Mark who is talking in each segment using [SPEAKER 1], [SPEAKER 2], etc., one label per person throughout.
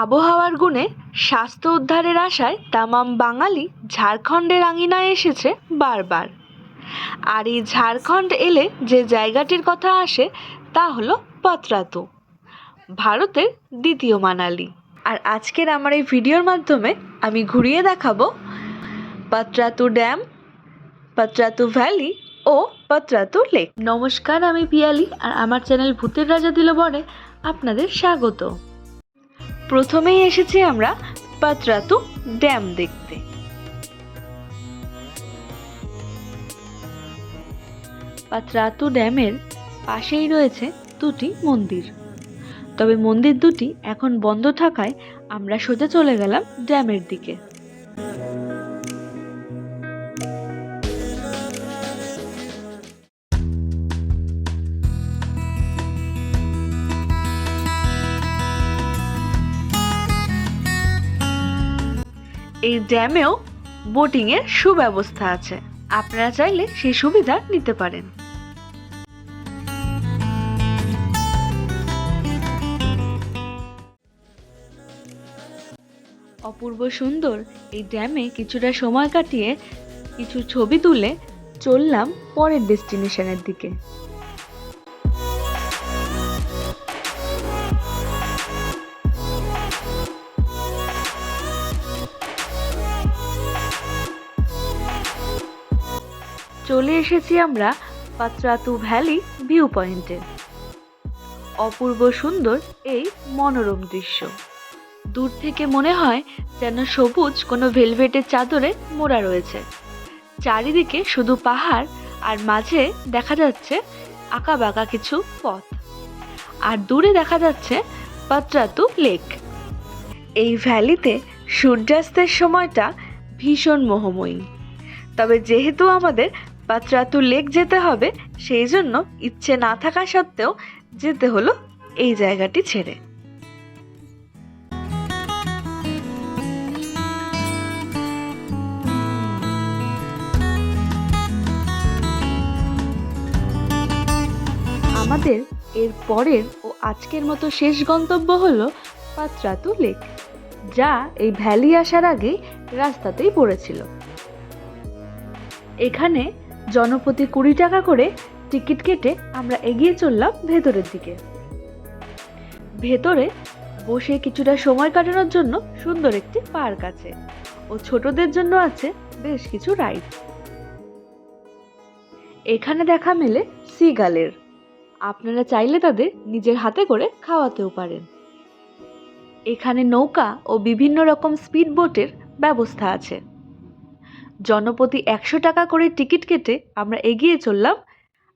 [SPEAKER 1] আবহাওয়ার গুণে স্বাস্থ্য উদ্ধারের আশায় তামাম বাঙালি ঝাড়খণ্ডের আঙিনায় এসেছে বারবার। আর এই ঝাড়খণ্ড এলে যে জায়গাটির কথা আসে তা হলো পাতরাতু, ভারতের দ্বিতীয় মানালি। আর আজকের আমার এই ভিডিওর মাধ্যমে আমি ঘুরিয়ে দেখাবো পাত্রাতু ড্যাম, পাত্রাতু ভ্যালি ও পাত্রাতু লেক। নমস্কার, আমি পিয়ালি, আর আমার চ্যানেল ভূতের রাজা দিল বনে আপনাদের স্বাগত। প্রথমেই এসেছি আমরা পাত্রাতু ড্যাম দেখতে। পাত্রাতু ড্যামের পাশেই রয়েছে দুটি মন্দির। তবে মন্দির দুটি এখন বন্ধ থাকায় আমরা সোজা চলে গেলাম ড্যামের দিকে। এই ড্যামেও বোটিংয়ের সুব্যবস্থা আছে। আপনারা চাইলে সেই সুবিধা নিতে পারেন। অপূর্ব সুন্দর এই ড্যামে কিছুটা সময় কাটিয়ে কিছু ছবি তুলে চললাম পরের ডেস্টিনেশনের দিকে। চলে এসেছি আমরা পাত্রাতু ভ্যালি ভিউ পয়েন্টে অপূর্ব সুন্দর এই মনোরম দৃশ্য। দূর থেকে মনে হয় যেন সবুজ কোনো ভেলভেটের চাদরে মোড়া রয়েছে। চারিদিকে শুধু পাহাড় আর মাঝে দেখা যাচ্ছে আঁকা বাঁকা কিছু পথ। আর দূরে দেখা যাচ্ছে পাত্রাতু লেক। এই ভ্যালিতে সূর্যাস্তের সময়টা ভীষণ মোহময়ী। তবে যেহেতু আমাদের পাত্রাতু লেক যেতে হবে, সেই জন্য ইচ্ছে না থাকা সত্ত্বেও যেতে হলো এই জায়গাটি ছেড়ে। আমাদের এর পরের ও আজকের মতো শেষ গন্তব্য হলো পাত্রাতু লেক, যা এই ভ্যালি আসার আগেই রাস্তাতেই পড়েছিল। এখানে জনপ্রতি কুড়ি টাকা করে টিকিট কেটে আমরা এগিয়ে চললাম ভেতরের দিকে। ভেতরে বসে কিছুটা সময় কাটানোর জন্য সুন্দর একটি পার্ক আছে ও ছোটদের জন্য আছে বেশ কিছু রাইড। এখানে দেখা মেলে সিগালের। আপনারা চাইলে তাদের নিজের হাতে করে খাওয়াতেও পারেন। এখানে নৌকা ও বিভিন্ন রকম স্পিড বোটের ব্যবস্থা আছে। জনপ্রতি একশো টাকা করে টিকিট কেটে আমরা এগিয়ে চললাম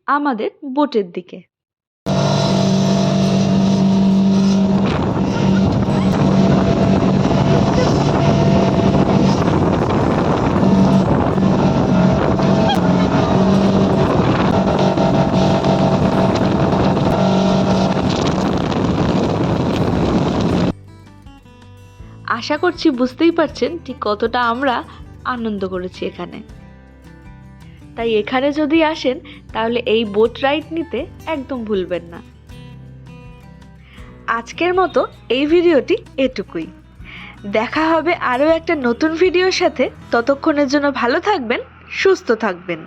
[SPEAKER 1] আমাদের বোটের দিকে। আশা করছি বুঝতেই পারছেন ঠিক কতটা আমরা আনন্দ করেছি এখানে। তাই এখানে যদি আসেন, তাহলে এই বোট রাইড নিতে একদম ভুলবেন না। আজকের মতো এই ভিডিওটি এটুকুই। দেখা হবে আরও একটা নতুন ভিডিওর সাথে। ততক্ষণের জন্য ভালো থাকবেন, সুস্থ থাকবেন।